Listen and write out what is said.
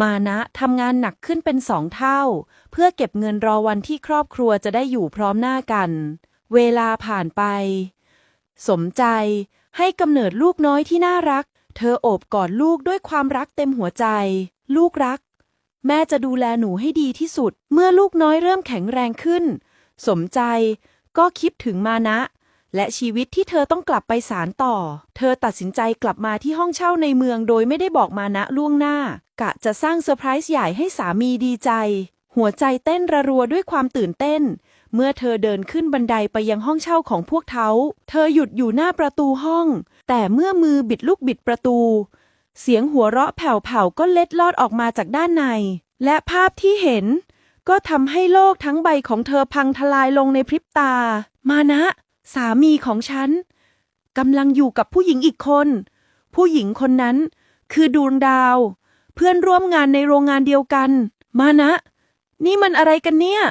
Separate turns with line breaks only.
มานะทำงานหนักขึ้นเป็นสองเท่า เพื่อเก็บเงินรอวันที่ครอบครัวจะได้อยู่พร้อมหน้ากัน เวลาผ่านไป สมใจ ให้กำเนิดลูกน้อยที่น่ารัก เธอโอบกอดลูกด้วยความรักเต็มหัวใจ ลูกรัก แม่จะดูแลหนูให้ดีที่สุด เมื่อลูกน้อยเริ่มแข็งแรงขึ้น สมใจ ก็คิดถึงมานะ และชีวิตที่เธอต้องกลับไปสารต่อ เธอตัดสินใจกลับมาที่ห้องเช่าในเมืองโดยไม่ได้บอกมานะล่วงหน้า กะจะสร้างเซอร์ไพรส์ใหญ่ให้สามีดีใจ หัวใจเต้นระรัวด้วยความตื่นเต้น เมื่อเธอเดินขึ้นบันไดไปยังห้องเช่าของพวกเขา เธอหยุดอยู่หน้าประตูห้อง แต่เมื่อมือบิดลูกบิดประตู เสียงหัวเราะแผ่วๆก็เล็ดลอดออกมาจากด้านใน และภาพที่เห็น ก็ทำให้โลกทั้งใบของเธอพังทลายลงในพริบตา มานะ สามีของฉันกำลังอยู่กับผู้หญิงอีกคน ผู้หญิงคนนั้นคือดวงดาว เพื่อนร่วมงานในโรงงานเดียวกัน มานะ นี่มันอะไรกันเนี่ย